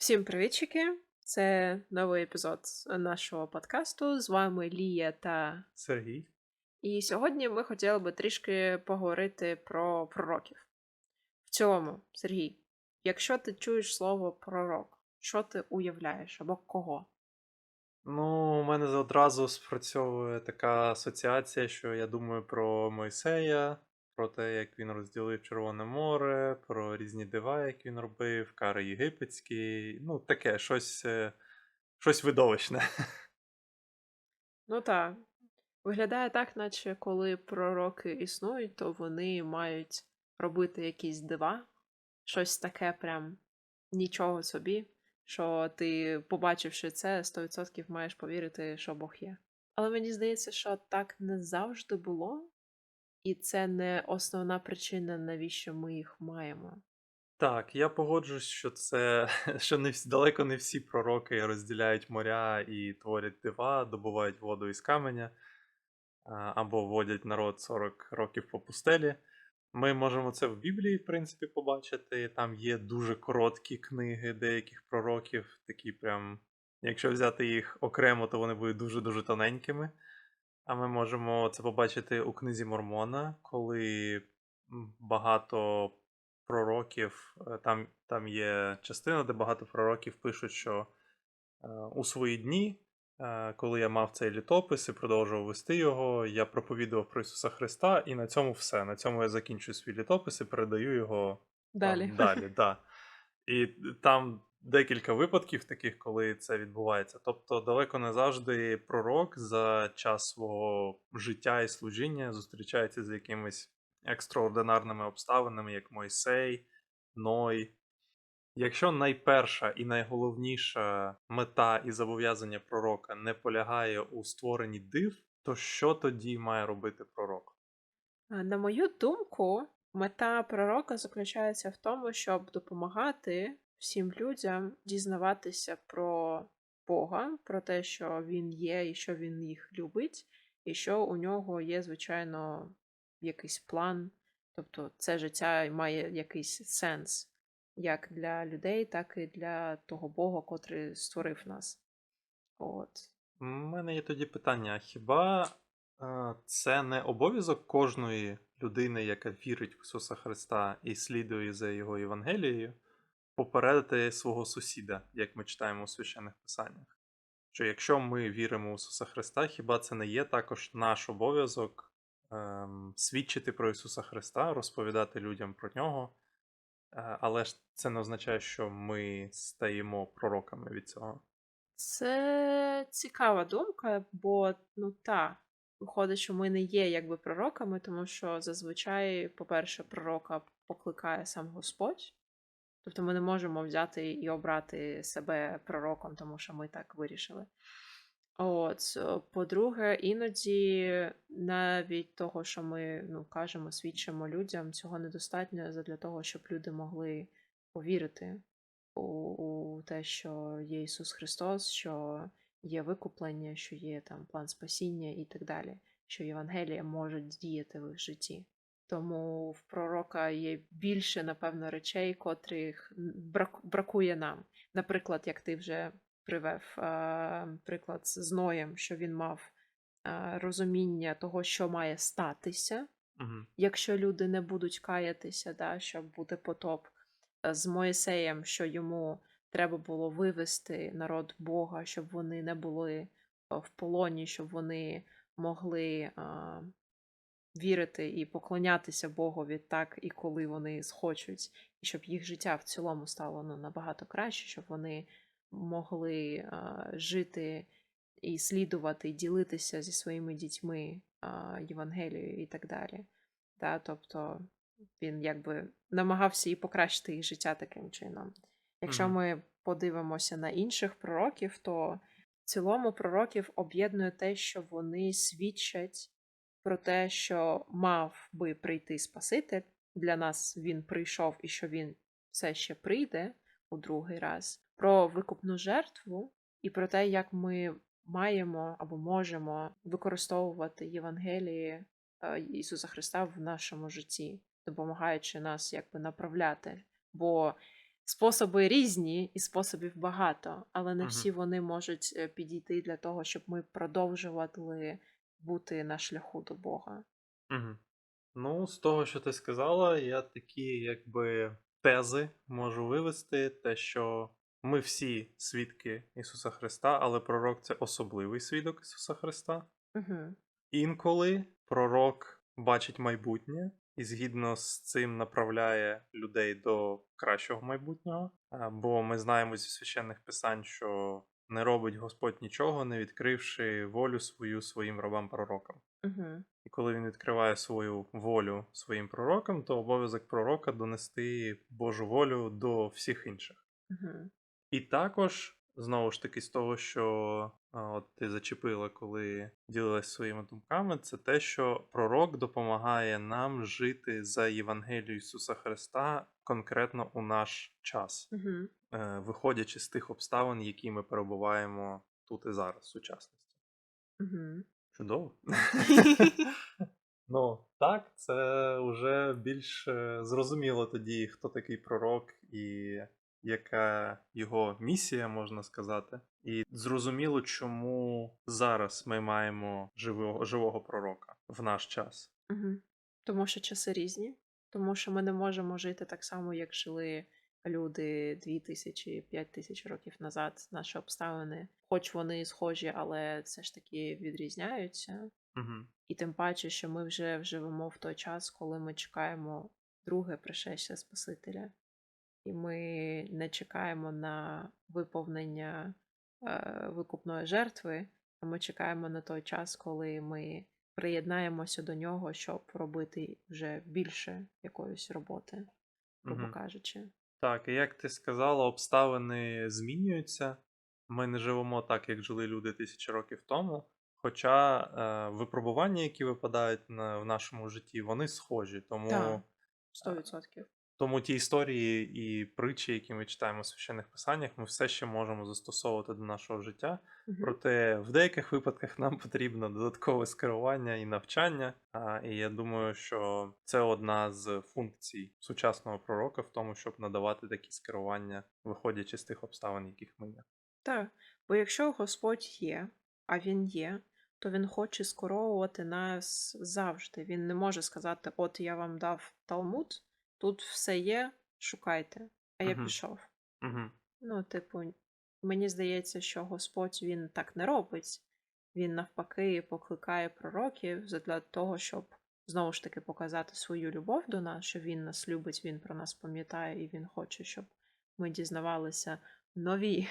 Всім привітчики! Це новий епізод нашого подкасту. З вами Лія та. Сергій. І сьогодні ми хотіли би трішки поговорити про пророків. В цілому, Сергій, якщо ти чуєш слово пророк, що ти уявляєш або кого? Ну, у мене одразу спрацьовує така асоціація, що я думаю про Мойсея, про те, як він розділив Червоне море, про різні дива, як він робив, кари єгипетські. Ну, таке, щось, е, щось видовищне. Ну так. Виглядає так, наче коли пророки існують, то вони мають робити якісь дива, щось таке прям нічого собі, що ти, побачивши це, 100% маєш повірити, що Бог є. Але мені здається, що так не завжди було, і це не основна причина, навіщо ми їх маємо. Так, я погоджуюсь, що це що не всі, далеко не всі пророки розділяють моря і творять дива, добувають воду із каменя або водять народ 40 років по пустелі. Ми можемо це в Біблії, в принципі, побачити. Там є дуже короткі книги деяких пророків, такі прям, якщо взяти їх окремо, то вони будуть дуже-дуже тоненькими. А ми можемо це побачити у книзі Мормона, коли багато пророків, е, там, там є частина, де багато пророків пишуть, що е, у свої дні, е, коли я мав цей літопис і продовжував вести його, я проповідував про Ісуса Христа, і на цьому все. На цьому я закінчую свій літопис і передаю його Далі. там, далі да. І там декілька випадків таких, коли це відбувається. Тобто, далеко не завжди пророк за час свого життя і служіння зустрічається з якимись екстраординарними обставинами, як Мойсей, Ной. Якщо найперша і найголовніша мета і зобов'язання пророка не полягає у створенні див, то що тоді має робити пророк? На мою думку, мета пророка заключається в тому, щоб допомагати всім людям дізнаватися про Бога, про те, що він є і що він їх любить, і що у нього є, звичайно, якийсь план. Тобто це життя має якийсь сенс як для людей, так і для того Бога, котрий створив нас. От. У мене є тоді питання: хіба е, це не обов'язок кожної людини, яка вірить в Ісуса Христа і слідує за Його Євангелією, попередити свого сусіда, як ми читаємо у священних писаннях? Що якщо ми віримо в Ісуса Христа, хіба це не є також наш обов'язок ем, свідчити про Ісуса Христа, розповідати людям про нього? Е, але ж це не означає, що ми стаємо пророками від цього. Це цікава думка, бо ну та, виходить, що ми не є якби пророками, тому що зазвичай, по-перше, пророка покликає сам Господь. Тобто ми не можемо взяти і обрати себе пророком, тому що ми так вирішили. От, по-друге, іноді навіть того, що ми ну, кажемо, свідчимо людям, цього недостатньо для того, щоб люди могли повірити у, у те, що є Ісус Христос, що є викуплення, що є там план спасіння і так далі, що Євангелія може діяти в їх житті. Тому в пророка є більше, напевно, речей, котрих бракує нам. Наприклад, як ти вже привев приклад з Ноєм, що він мав розуміння того, що має статися, Угу. якщо люди не будуть каятися, да, щоб бути потоп Е, з Моїсеєм, що йому треба було вивести народ Бога, щоб вони не були е, в полоні, щоб вони могли вірити і поклонятися Богові так і коли вони схочуть, і щоб їх життя в цілому стало ну, набагато краще, щоб вони могли а, жити і слідувати, і ділитися зі своїми дітьми а, Євангелією і так далі. Та, тобто він якби намагався і покращити їх життя таким чином. Якщо ми подивимося на інших пророків, то в цілому пророків об'єднує те, що вони свідчать про те, що мав би прийти Спаситель. Для нас він прийшов і що він все ще прийде у другий раз, про викупну жертву і про те, як ми маємо або можемо використовувати Євангелії е, Ісуса Христа в нашому житті, допомагаючи нас якби направляти. Бо способи різні і способів багато, але не всі вони можуть е, підійти для того, щоб ми продовжували бути на шляху до Бога. Угу. Ну, з того, що ти сказала, я такі, якби, тези можу вивести, те, що ми всі свідки Ісуса Христа, але пророк це особливий свідок Ісуса Христа. Угу. Інколи пророк бачить майбутнє і згідно з цим направляє людей до кращого майбутнього. Бо ми знаємо зі священних писань, що не робить Господь нічого, не відкривши волю свою своїм рабам-пророкам. Угу. І коли він відкриває свою волю своїм пророкам, то обов'язок пророка донести Божу волю до всіх інших. Угу. І також, знову ж таки, з того, що от ти зачепила, коли ділилась своїми думками, це те, що пророк допомагає нам жити за Євангелією Ісуса Христа конкретно у наш час, Угу. виходячи з тих обставин, які ми перебуваємо тут і зараз, в сучасності. Угу. Чудово. Ну, так, це вже більш е, зрозуміло тоді, хто такий пророк і яка його місія, можна сказати. І зрозуміло, чому зараз ми маємо живого, живого пророка в наш час. Угу. Тому що часи різні, тому що ми не можемо жити так само, як жили люди 2000 тисяч років назад. Наші обставини, хоч вони схожі, але все ж таки відрізняються. Угу. І тим паче, що ми вже живемо в той час, коли ми чекаємо друге пришестя Спасителя, і ми не чекаємо на виповнення е, викупної жертви, а ми чекаємо на той час, коли ми приєднаємося до нього, щоб робити вже більше якоїсь роботи, грубо Угу. кажучи. Так, і як ти сказала, обставини змінюються. Ми не живемо так, як жили люди тисячі років тому. Хоча е, випробування, які випадають на, в нашому житті, вони схожі. Тому, Так, 100%. Тому ті історії і притчі, які ми читаємо в священних писаннях, ми все ще можемо застосовувати до нашого життя. Проте в деяких випадках нам потрібно додаткове скерування і навчання. А, і я думаю, що це одна з функцій сучасного пророка в тому, щоб надавати такі скерування, виходячи з тих обставин, яких ми є. Так, бо якщо Господь є, а Він є, то Він хоче скеровувати нас завжди. Він не може сказати: От я вам дав Талмуд, тут все є, шукайте, а я Мгм. пішов. Угу. Ну, типу, мені здається, що Господь він так не робить. Він навпаки покликає пророків для того, щоб знову ж таки показати свою любов до нас, що він нас любить, він про нас пам'ятає, і він хоче, щоб ми дізнавалися нові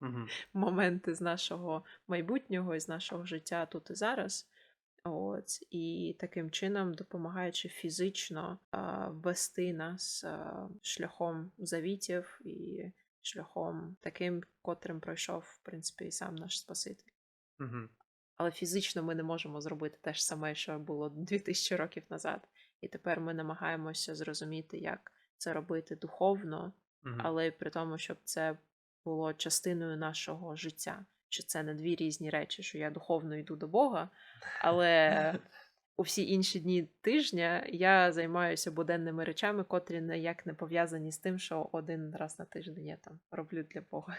Угу. моменти з нашого майбутнього і з нашого життя тут і зараз. От, і таким чином, допомагаючи фізично вести нас шляхом завітів і шляхом таким, котрим пройшов, в принципі, і сам наш Спаситель. Угу. Але фізично ми не можемо зробити те ж саме, що було 2000 років назад. І тепер ми намагаємося зрозуміти, як це робити духовно, Угу. але при тому, щоб це було частиною нашого життя. Що це не дві різні речі, що я духовно йду до Бога, але у всі інші дні тижня я займаюся буденними речами, котрі ніяк не пов'язані з тим, що один раз на тиждень я там роблю для Бога.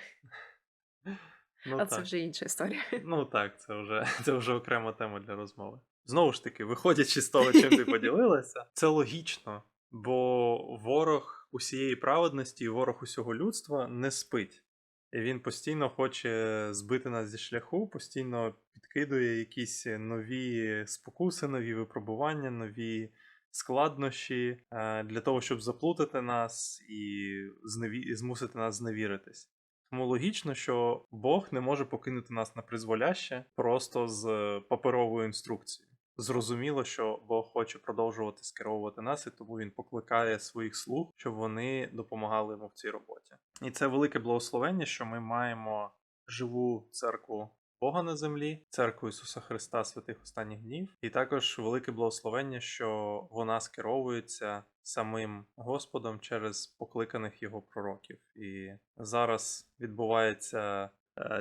Ну, а це вже інша історія. Ну так, це вже, це вже окрема тема для розмови. Знову ж таки, виходячи з того, чим ти поділилася, це логічно, бо ворог усієї праведності і ворог усього людства не спить. І він постійно хоче збити нас зі шляху, постійно підкидує якісь нові спокуси, нові випробування, нові складнощі е, для того, щоб заплутати нас і змусити нас зневіритись. Тому логічно, що Бог не може покинути нас на призволяще просто з паперовою інструкцією. Зрозуміло, що Бог хоче продовжувати скеровувати нас, і тому він покликає своїх слуг, щоб вони допомагали йому в цій роботі. І це велике благословення, що ми маємо живу церкву Бога на землі, церкву Ісуса Христа святих останніх днів, і також велике благословення, що вона скеровується самим Господом через покликаних його пророків. І зараз відбувається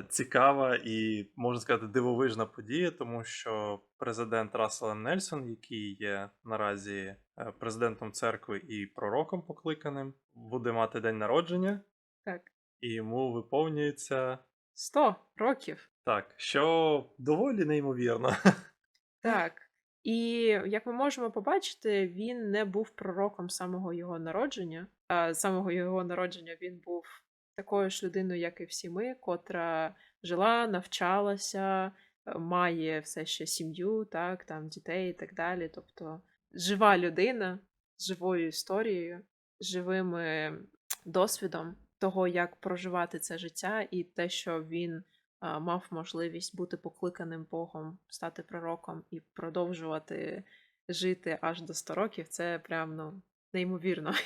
цікава і, можна сказати, дивовижна подія, тому що президент Рассел Нельсон, який є наразі е, президентом церкви і пророком покликаним, буде мати день народження, Так. і йому виповнюється 100 років. так, що доволі неймовірно. Так. І як ми можемо побачити, він не був пророком самого його народження. З самого його народження він був такою ж людиною, як і всі ми, котра жила, навчалася, е, має все ще сім'ю, так, там дітей і так далі. Тобто жива людина з живою історією, живим е, досвідом того, як проживати це життя, і те, що він мав можливість бути покликаним Богом, стати пророком і продовжувати жити аж до 100 років, це прям ну, неймовірно.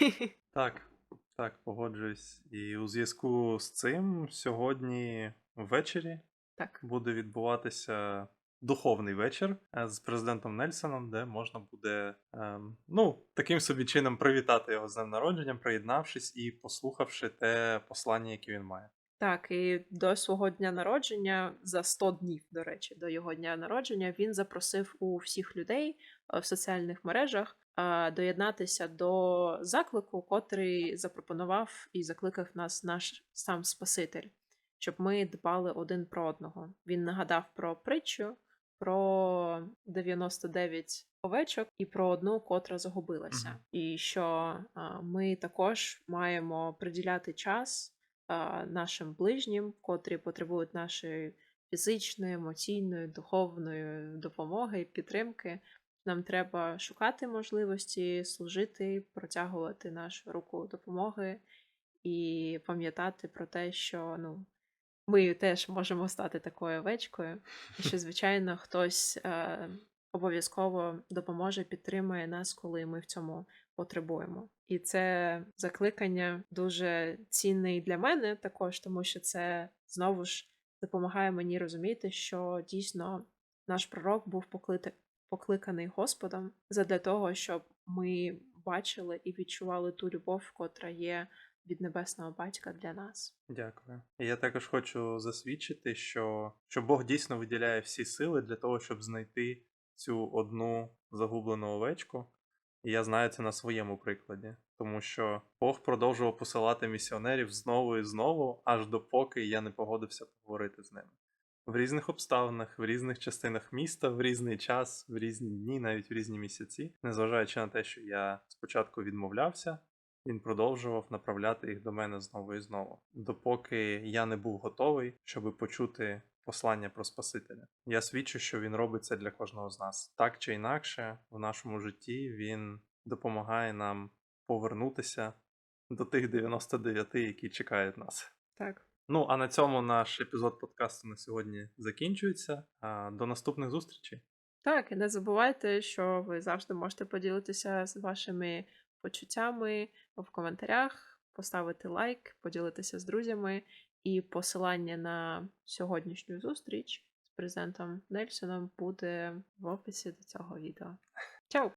Так, так, погоджуюсь. І у зв'язку з цим сьогодні ввечері Так, буде відбуватися духовний вечір е, з президентом Нельсоном, де можна буде ем, ну, таким собі чином привітати його з днем народження, приєднавшись і послухавши те послання, яке він має. так, і до свого дня народження, за 100 днів, до речі, до його дня народження, він запросив у всіх людей е, в соціальних мережах доєднатися до заклику, котрий запропонував і закликав нас наш сам Спаситель, щоб ми дбали один про одного. Він нагадав про притчу, про 99 овечок і про одну, котра загубилася. Мгм. І що ми також маємо приділяти час нашим ближнім, котрі потребують нашої фізичної, емоційної, духовної допомоги і підтримки. Нам треба шукати можливості служити, протягувати нашу руку допомоги і пам'ятати про те, що ну, ми теж можемо стати такою овечкою, і що, звичайно, хтось е, обов'язково допоможе, підтримує нас, коли ми в цьому потребуємо. І це закликання дуже цінне і для мене також, тому що це знову ж допомагає мені розуміти, що дійсно наш пророк був поклите- покликаний Господом задля того, щоб ми бачили і відчували ту любов, котра є від небесного батька для нас. Дякую. Я також хочу засвідчити, що, що Бог дійсно виділяє всі сили для того, щоб знайти цю одну загублену овечку. І я знаю це на своєму прикладі, тому що Бог продовжував посилати місіонерів знову і знову, аж допоки я не погодився поговорити з ними. В різних обставинах, в різних частинах міста, в різний час, в різні дні, навіть в різні місяці, незважаючи на те, що я спочатку відмовлявся, він продовжував направляти їх до мене знову і знову, допоки я не був готовий, щоб почути послання про Спасителя. Я свідчу, що він робить це для кожного з нас. Так чи інакше, в нашому житті він допомагає нам повернутися до тих 99, які чекають нас. Так. Ну а на цьому наш епізод подкасту на сьогодні закінчується. До наступних зустрічей. Так, і не забувайте, що ви завжди можете поділитися з вашими почуттями в коментарях, поставити лайк, поділитися з друзями, і посилання на сьогоднішню зустріч з президентом Нельсоном буде в описі до цього відео. Чао!